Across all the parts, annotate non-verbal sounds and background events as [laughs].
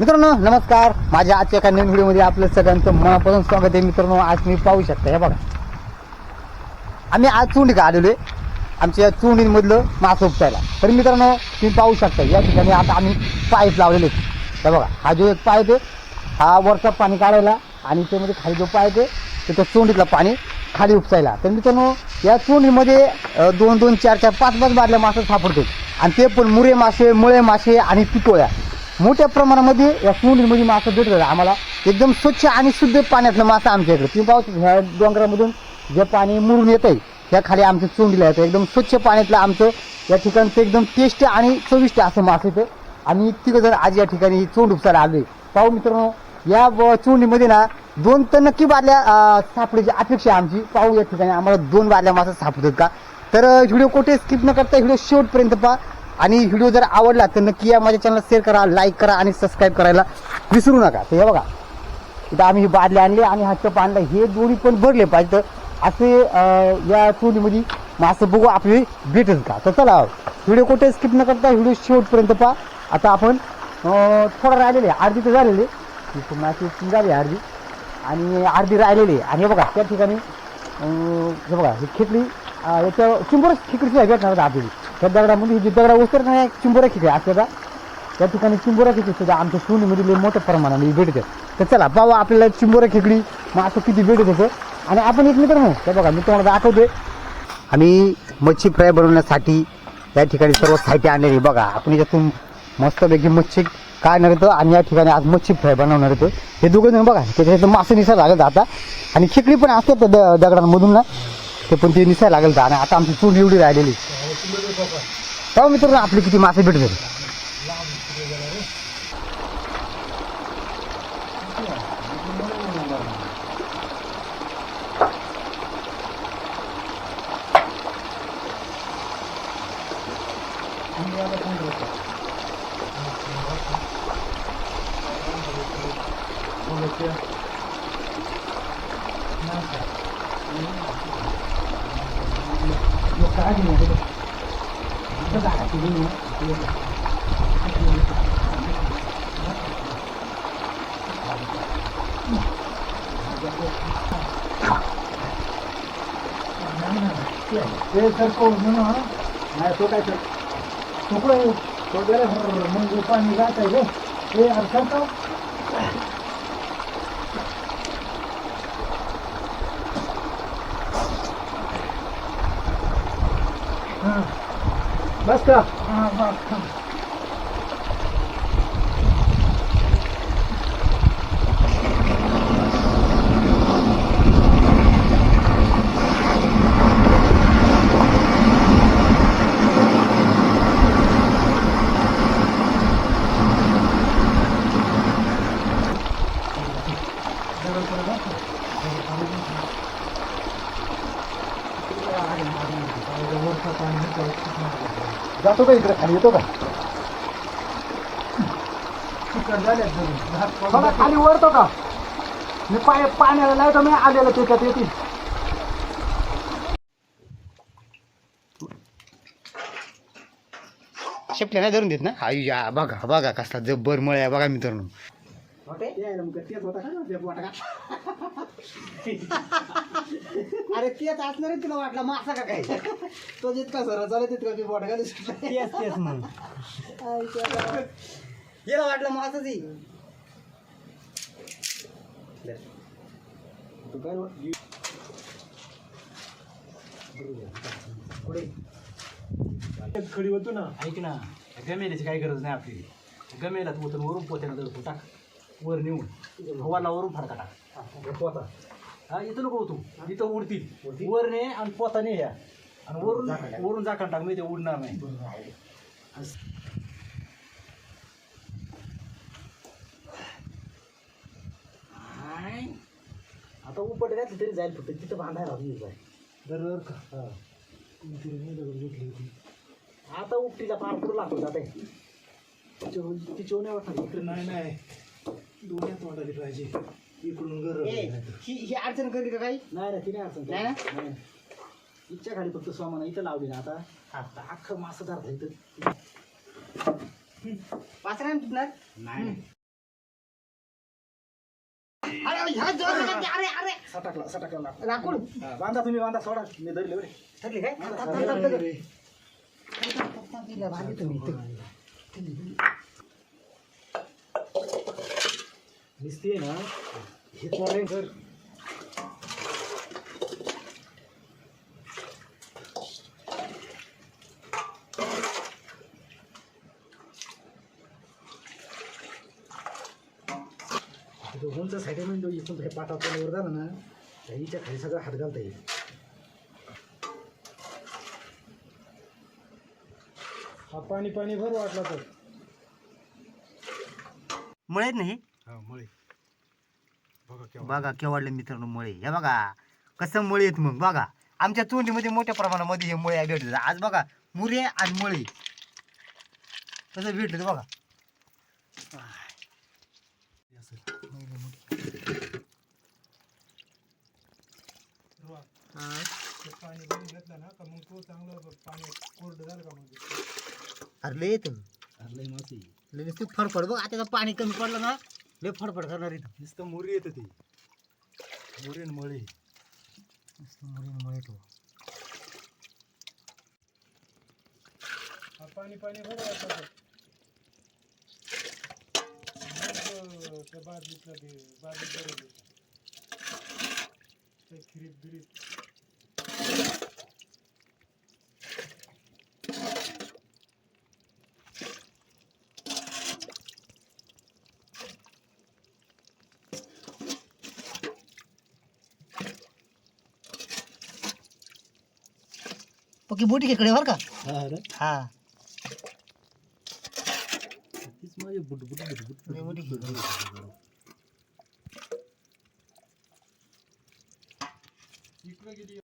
मित्रांनो नमस्कार. माझ्या आजच्या एका नवीन व्हिडिओमध्ये आपलं सगळ्यांचं मनापासून स्वागत आहे. मित्रांनो आज मी पाहू शकता हे बघा. आम्ही आज चुंडी का आलेलो आहे आमच्या या चुंडीमधलं मास उपटायला. तर मित्रांनो तुम्ही पाहू शकता या ठिकाणी आता आम्ही पाईप लावलेले आहेत. हे बघा हा जो एक पाईप आहे हा वरचा पाणी काढायला आणि त्यामध्ये खाली जो पाईप आहे तर त्या चुंडीतलं पाणी खाली उपचायला तर मित्रांनो या चुंडीमध्ये दोन दोन चार चार पाच पाच बादल्या मासे सापडतात. आणि ते पण मुरे मासे मुळे मासे आणि पिकोळ्या मोठ्या प्रमाणामध्ये या चुंडीमध्ये मासा भेटतात आम्हाला. एकदम स्वच्छ आणि शुद्ध पाण्यातलं मासा आमच्या इकडे. तुम्ही पाहू ह्या डोंगरामधून जे पाणी मुरून येत आहे त्या खाली आमचं चोंडीला येतं एकदम स्वच्छ पाण्यातलं आमचं या ठिकाणचं एकदम टेस्ट आणि चविष्ट असं मासे येतं आणि तिघं जण आज या ठिकाणी चोंड उपसायला आले पाहू मित्रांनो या चोंडीमध्ये ना दोन तर नक्की बादल्या सापडायची अपेक्षा आमची. पाहू या ठिकाणी आम्हाला दोन बादल्या मासा सापडतात का? तर व्हिडिओ कुठे स्किप न करता व्हिडिओ शेवटपर्यंत पहा. आणि व्हिडिओ जर आवडला तर नक्की या माझ्या चॅनल शेअर करा लाईक करा आणि सबस्क्राईब करायला विसरू नका. तर हे बघा इथं आम्ही ही बादले आणले आणि हा चप आणला. हे दोन्ही पण भरले पाहिजे. तर असे या चोलीमध्ये मासे बघू आपली भेटेल का? तर चला व्हिडिओ कुठे स्किप न करता व्हिडिओ शेवटपर्यंत पहा. आता आपण थोडा थोडं राहिलेले अर्धी तर झालेले मासे झाली अर्धी. आणि अर्धी राहिलेली आहे. आणि हे बघा त्या ठिकाणी हे बघा ही खेकडी याच्या चिंबोर खेकडीची भेटणार होता त्या दगडामध्ये म्हणजे जी दगडा उतर नाही चिंबोरा किती आपल्याला. त्या ठिकाणी चिंबोरा खेकडी सुद्धा आमच्या सोनीमध्ये लई मोठ्या प्रमाणामध्ये भेटतात तर चला बाबा आपल्याला चिंबोरा खेकडी मग असं किती भेटत होतं आणि आपण एक मित्र म्हणू तर बघा मी तुम्हाला दाखवतोय. आम्ही मच्छी फ्राय बनवण्यासाठी या ठिकाणी सर्व साहित्य आणलेली बघा आपण याच्यातून मस्तपैकी मच्छी काढणार होतं आणि या ठिकाणी आज मच्छी फ्राय बनवणार होतं हे दोघं जण बघा त्याच्यात मासे निसायला लागत आता आणि खेकडी पण असतात द- दगडांमधून ना. ते पण ते निसायला लागलं आणि आता आमची चूल एवढी राहिलेली तेव्हा मित्रांनो आपली किती मासे भेटत होते ते सर को नाही तो काय सर तो काय तो गेला मग पाणी जात आहे रे ते अडचण का बस का जातो का इकडे? खाली येतो का? थोडा खाली वरतो का? मी पाय पाण्याला लावतो मी आलेलं त्याच्यात येतील. शेपल्या नाही धरून देत ना? आई या बघा बघा कसा जब्बर मळ्या बघा मित्रांनो. अरे तेच असणार तुला वाटला मासा का काय? तो जितका सर चालू तितका मी बोट घालू तेच तेच मग. वाटलं मासाच खडी होतो ना. ऐक ना गमेल्याची काही गरज नाही आपली. गमेला तू वरून पोत्यानं धरतो टाक. वर नेऊन हवाला वरून फडका टाक. पोता. हा इथं नको तू इथं उडतील. वर ने आणि पोता ने या आणि वरून वरून झाकण टाक मी ते उडणार नाही. हाय. आता उपट घातली तरी जाईल फक्त. तिथं बांधायला हवी जाय हा. घेतली होती. आता उपटीला पार करू लागतो जाते तिची नाही वाटणार. इकडे नाही नाही. दोन्ही वाटायला पाहिजे. इकडून ही ही अडचण करी का काही नाही ना ती नाही अडचण नाही ना? नाही इच्छा खाली फक्त सोमाना इथं लावली ना आता आता अख्खं मासं धरता इथं पाच नाही तुटणार नाही अरे ह्या जोरात अरे अरे सटाकला सटाकला लाकूड हा, बांधा तुम्ही बांधा सोडा मी धरले बरे ठरली काय थांब, थांब, थांब, थांब, थांब. थांब, तिला बांधली तुम्ही इथं. दिसते आहे ना? हे चोराय सर दोघांचा साईड म्हणजे इथून हे पाटा वर झाला ना त्या हिच्या खाली सगळा हात घालता येईल. हा पाणी पाणी भर वाटला तर. मळेत नाही? हा मळे. बघा बघा केवढले मित्रांनो मळे. हे बघा कसं मळे आहेत मग बघा. आमच्या तोंडीमध्ये मोठ्या प्रमाणामध्ये हे मळे भेटले आज बघा मुरे आणि मळे. कसं भेटले ते बघा. पाणी भरून घेतलं ना का मग तो चांगलं पाणी कोरडं झालं का मग? अरे लय येत. लय नुसती फडफड बघ आता पाणी कमी पडलं ना लय फडफड करणार. इथं नुसतं मुरी येतं ते. मुरी आणि मळे. नुसतं मुरी मळे तो. पाणी पाणी भर वाटतं त्या बाजूला ते बाजू बरोबर ते खिरीत बिरीत. ओके मोठी खेकडे बरं का? हा रे. हा. तीच माझी बुट बुट बुट बुट. लय मोठी खेकडे. इकडे गेली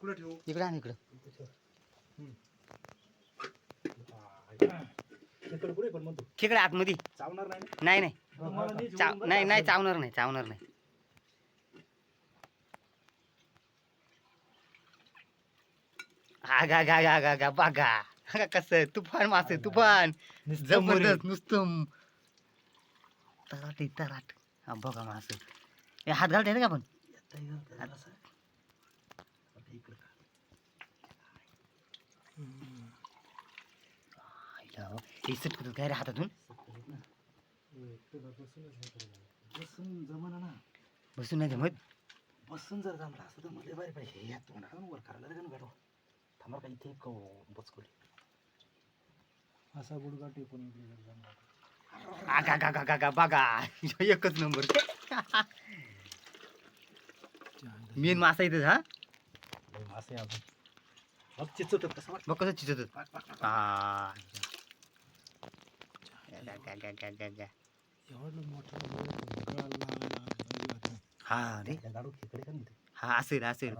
कुठं ठेवू इकडे. आणि इकडं इकडे पुढे पण म्हणतो खेकडे आतमध्ये. चावणार नाही ना? नाही चाव का? नाही चावणार नाही चावणार नाही. आगा गा गा गा गा बघा. हा कसं तुफान मासे तुफान. नुसतं मोरी. जबरदस्त नुसतं. तराट तराट. हा बघा मास. हे हात घालता येते का आपण? आईला हो. हे सटकत काय रे हातातून? ना. बसून जमाना ना. बसून नाही जमत? बसून जर जमला असं तर मला बरे पाहिजे या तोंडाला वर करायला लागेल गाडवा थांबा का इथे एक बचकोली असा गुडगा टेकून इकडे जर जमला आगा गा गा गा गा बघा. ह्यो [laughs] एकच नंबर. मेन मासा इथं हा? मासे आपण बघ चिचवतात कसं वाटतं बघ कसं चिचत पाक, पाक, पाक. हा. एवढं मोठं लहान हा रे. खेकडे का हा असेल असेल.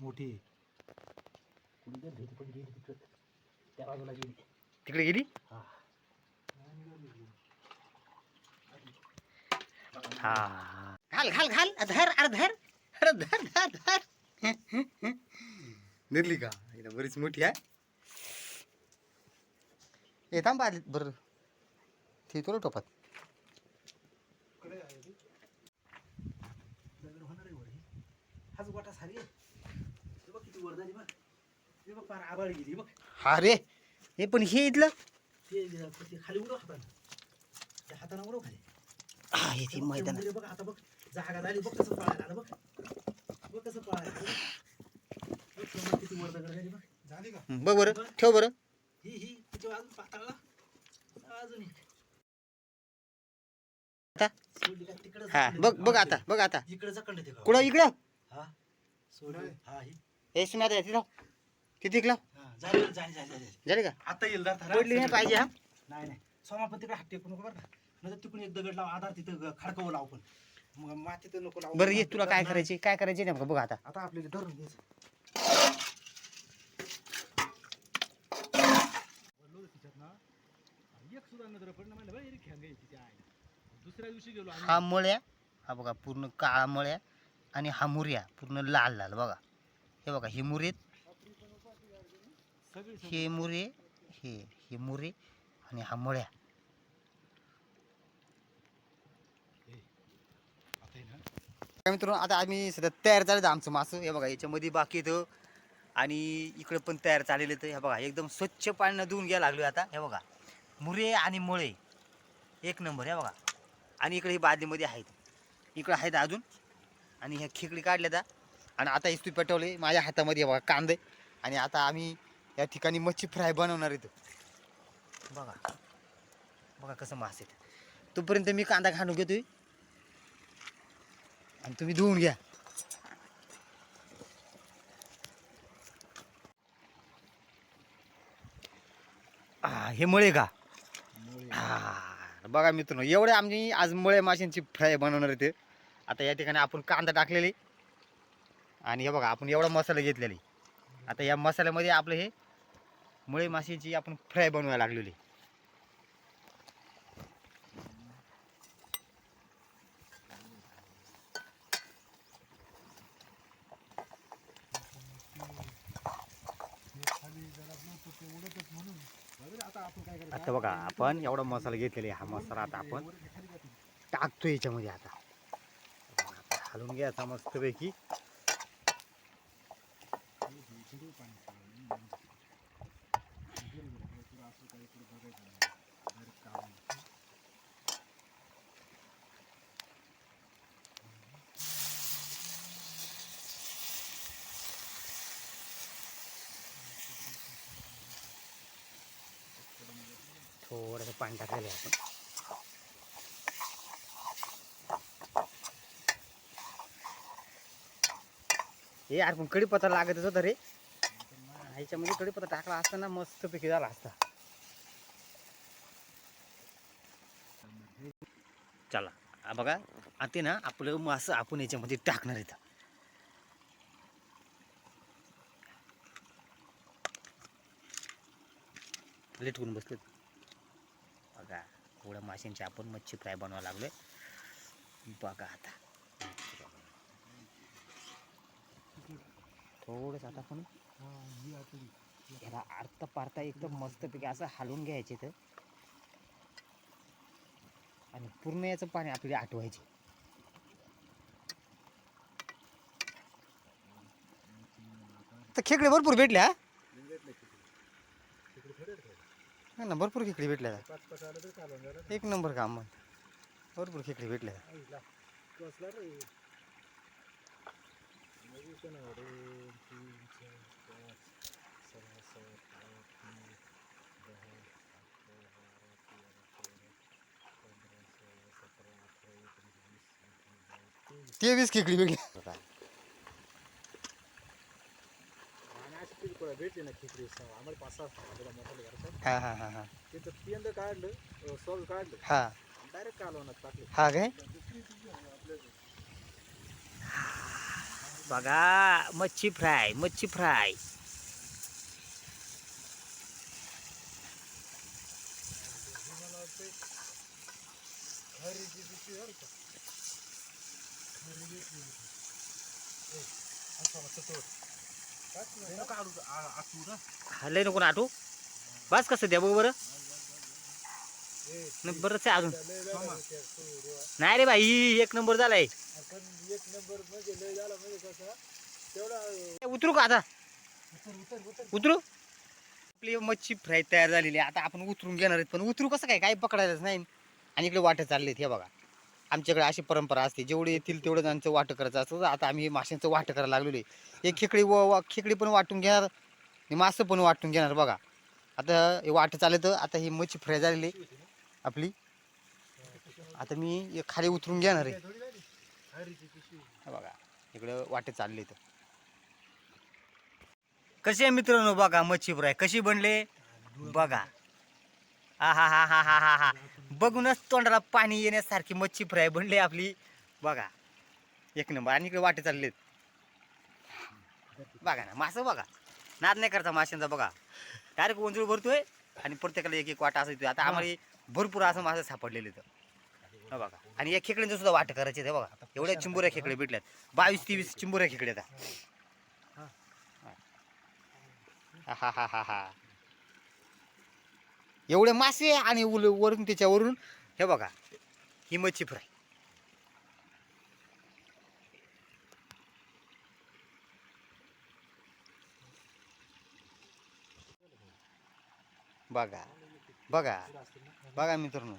मोठी कुणी जर भेटी पण गेली तिकडं. त्या बाजूला गेली. तिकडे गेली? हा. हा. घाल घाल घाल. धर अरे धर अरे धर धर धर निर्ली का? एकदम बरीच मोठी आहे. ये थांब आली बरं. ते तुला टोपात. होणार आहे ही. हाच गोटा सारी आहे. हे बघ किती वर झाली बघ. हे बघ फार आबाळ गेली बघ. हा रे हे पण हे इथलं? ते ते खाली उडव हातानं. त्या हातानं उडव खाली. हा हे ते मैदान उंदीर बघ आता बघ जागा झाली बघ कसं पळायला आलं बघ. बघ कसं पळायला आलं बघ. बघ समोर किती वर दगड झाली बघ. झाली का? बघ बरं ठेव बरं. ही ही तिच्या अजून पाताळला. अजून एक. आता? सोडली का? तिकडं हा जाकंड बघ बघ आता बघ आता. इकडं जाकंड ते गावात. कुठं इकडं? हा सोडली. हा ही. हे सुम्या तिथं. किती हा झाली झाली झाली झाली झाली. का? आता येईल दार पडली नाही पाहिजे हा? नाही नाही. सोमा पण तिकडे हात टेकू नको बरं का. नंतर तिकडून एक दगड लाव आधार तिथं खडकवं लाव पण. मग मातीत नको लावू. बरं ये तुला काय करायचे? काय करायचे नेमकं बघ आता. आता आपल्याला धरून घ्यायचं हा मळ्या हा बघा पूर्ण काळा मळ्या आणि हा मुर्या पूर्ण लाल लाल बघा. हे बघा हे मुरे सगळी हे मुरे हे हे मुरे आणि हा मळ्या. हे, काय मित्रांनो आता आम्ही सध्या तयार झालं आमचं मासं. हे बघा याच्यामध्ये बाकी येतं आणि इकडे पण तयार चाललेलं तर हे बघा एकदम स्वच्छ पाण्यानं धुवून घ्यायला लागलो आता. हे बघा मुरे आणि मुळे. एक नंबर हे बघा. आणि इकडे ही बादलीमध्ये आहेत. इकडे आहेत अजून. आणि ह्या खेकडी काढल्या त्या आणि आता इस्तू पेटवले माझ्या हातामध्ये हे बघा कांदे. आणि आता आम्ही या ठिकाणी मच्छी फ्राय बनवणार आहेत. बघा. बघा कसं मास आहेत. तोपर्यंत मी कांदा घालून घेतोय. आणि तुम्ही धुवून घ्या. हे मळे का? हा बघा मित्रांनो एवढे आम्ही आज मळे माशांची फ्राय बनवणार आहे ते आता या ठिकाणी आपण कांदा टाकलेले. आणि हे बघा आपण एवढा मसाला घेतलेले आता या मसाल्यामध्ये आपलं हे मुळे माशांची आपण फ्राय बनवायला लागलेली. आता बघा आपण एवढा मसाला घेतलेला हा मसाला आता आपण टाकतो याच्यामध्ये आता. बघा, आता हलवून घ्यायचा मस्तपैकी. थोडंसं पाणी टाकलेलं आहे आपण. हे यार पण कडीपत्ता लागतच होता रे. ह्याच्यामध्ये कडीपत्ता टाकला असता ना मस्तपैकी झाला असता. चला बघा आता ना आपलं मासं आपण याच्यामध्ये टाकणार इथं लेट करून बसलेत. बघा एवढ्या माशांची आपण मच्छी फ्राय बनवायला लागलो बघा आता. थोडंसं आता पण याला अर्थ पारता एकदम मस्तपैकी असं हलवून घ्यायचे तर आणि पूर्ण याचं पाणी आपल्याला आठवायचे तर खेकडे भरपूर भेटल्या हा? ना भरपूर खेकडी भेटल्या एक नंबर काम मग भरपूर खेकडी भेटल्या तेवीस खेकडी भेटल्या. भेटले ना खिचडी आम्हाला पाच सहा मसाले घरचा हा हा हा हा. तिथं पिंड काढलं सॉल काढलं. हा. डायरेक्ट कालवणात टाकलं. हा काय? बघा मच्छी फ्राय मच्छी फ्राय. लय नको ना आठू बस कसं द्या बघ बरं. नाही बरंच आहे अजून. नाही रे भाई एक नंबर झालाय. उतरू का आता? उतरू? आपली मच्छी फ्राय तयार झालेली आहे. आता आपण उतरून घेणार आहेत पण उतरू कसं काय? काय पकडायलाच नाही. आणि इकडे वाटं चाललेत हे बघा. आमच्याकडे अशी परंपरा असते जेवढे येतील तेवढं त्यांचं वाटं करायचं असतं. आता आम्ही माशांचं वाटं करायला लागलेलो आहे. एक खेकडी व वा खेकडी पण वाटून घेणार आणि मासं पण वाटून घेणार बघा. आता हे वाटं चाललं तर आता ही मच्छी फ्राय झालेली आहे आपली. आता मी एक खाली उतरून घेणार आहे. बघा इकडं वाटे चालले तर कसे मित्रांनो बघा मच्छी फ्राय? कशी बनले? बघा. हा हा हा हा हा हा हा. बघूनच तोंडाला पाणी येण्यासारखी मच्छी फ्राय बनली आपली. बघा. एक नंबर. आणि इकडे वाटे चाललेत. बघा ना मासं बघा. नाद नाही करता माशांचा बघा. डायरेक्ट वंजूळ भरतोय आणि प्रत्येकाला एक एक वाटा असं येतोय. आता आम्हाला भरपूर असं मासे सापडलेले तर हा बघा. आणि या खेकड्यांचं सुद्धा वाट करायचे ते बघा. एवढ्या चिंबुऱ्या खेकडे भेटल्यात. बावीस तेवीस चिंबुऱ्या खेकडे आता. हा हा हा हा. एवढे मासे आणि उल वरून त्याच्यावरून हे बघा ही मच्छी फ्राय. बघा बघा बघा मित्रांनो.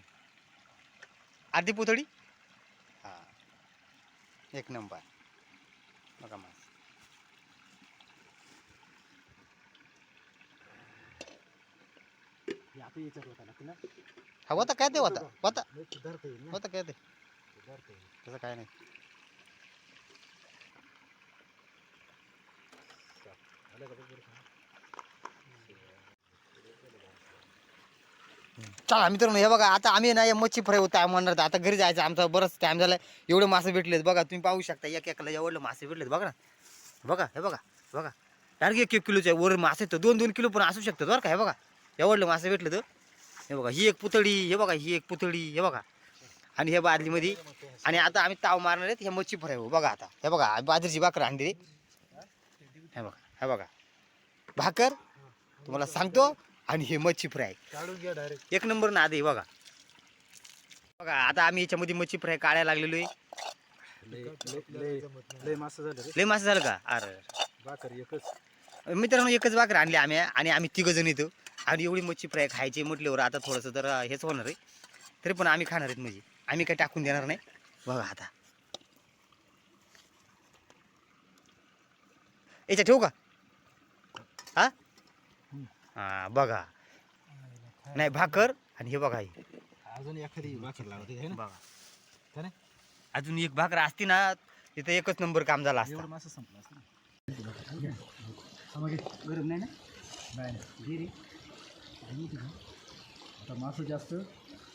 आधी पुतळी? हा. एक नंबर. बघा मग आता होता ना तिला. हा होता काय ते होता? होता. लय धरता येईल ना. होता काय ते? येईल. तसं काय नाही. आलं का बघ बरं का? चला मित्रांनो हे बघा आता आम्ही ना या मच्छी फ्राय होता म्हणणार आता घरी जायचं आमचा बरंच टाइम झाला एवढे मासे भेटलेत बघा तुम्ही पाहू शकता एक एकला एवढे मासे भेटलेत बघा ना. बघा हे बघा बघा. डायरेक्ट एक एक किलोचे वर मासे तर दोन दोन किलो पण असू शकतात बरं का हे बघा. एवढले मासे भेटले तर? हे बघा ही एक पुतळी हे बघा ही एक पुतळी हे बघा. आणि हे बादलीमध्ये. आणि आता आम्ही ताव मारणार आहेत हे मच्छी फ्राय हो बघा आता. हे बघा बाजरीची भाकर आणली हे बघा हे बघा. भाकर तुम्हाला सांगतो आणि हे मच्छी फ्राय. एक नंबर ना आधी बघा. बघा आता आम्ही याच्यामध्ये मच्छी फ्राय काढायला लागलेलो आहे. लय मासं झालं का? अरे. भाकर एकच. मित्रांनो एकच भाकर आणली आम्ही आणि आम्ही तिघ जण येतो. आणि एवढी मच्छी फ्राय खायची म्हटल्यावर आता थोडंसं तर हेच होणार आहे. तरी पण आम्ही खाणार आहेत म्हणजे. आम्ही काही टाकून देणार नाही. बघा आता. याच्या ठेवू का? हा? हा बघा. नाही भाकर आणि हे बघा अजून एखादी भाकर लावते ना? बघा? अजून एक भाकर असती ना तिथं एकच नंबर काम झाला असता. गरम नाही ना? इथे घे. आता मासं जास्त.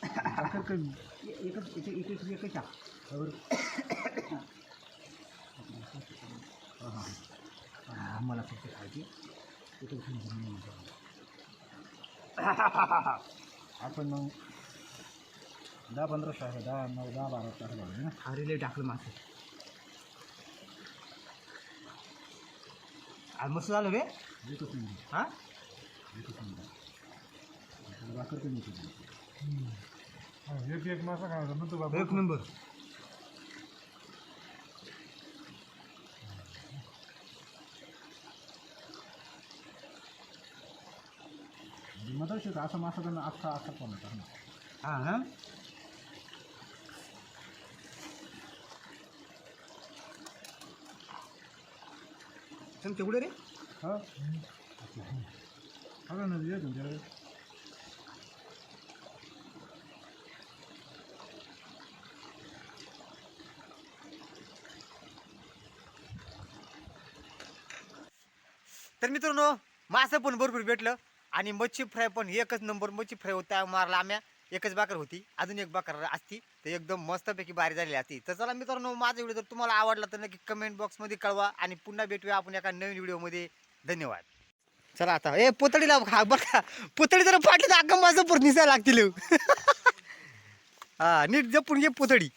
भाकर कमी एकच एक एक एक एकच टाक बरोबर. हां हां हां मला फक्त खायची. म्हणतो. आपण मग दहा पंधरा तास दहा नऊ दहा बारा तास लागले ना? अरे लय टाकलं मासे. आज मस्त झालं रे नाही हा? भाकर कमी एक एक मासा खायचा म्हणतो बाबा एक नंबर. मदर शिक असा मासा त्यांना अख्खा अख्खा पण होता? ना हा. हा तेवढे रे. हा. अगं ना ये तुमच्याकडे. तर मित्रांनो मासं पण भरपूर भेटलं आणि मच्छी फ्राय पण एकच नंबर मच्छी फ्राय होता मारला आम्या एकच बाकर होती अजून एक बाकर असती. तर एकदम मस्तपैकी भारी झालेली असती. तर चला मित्रांनो माझा व्हिडिओ जर तुम्हाला आवडला तर नक्की कमेंट बॉक्समध्ये कळवा आणि पुन्हा भेटूया आपण एका नवीन व्हिडिओमध्ये धन्यवाद. चला आता. ए पुतळीला खा बरं का पुतळी जर फाटली तर अगं माझं पूर्ण निसायला लागतील. [laughs] हा नीट जपून घे पुतळी.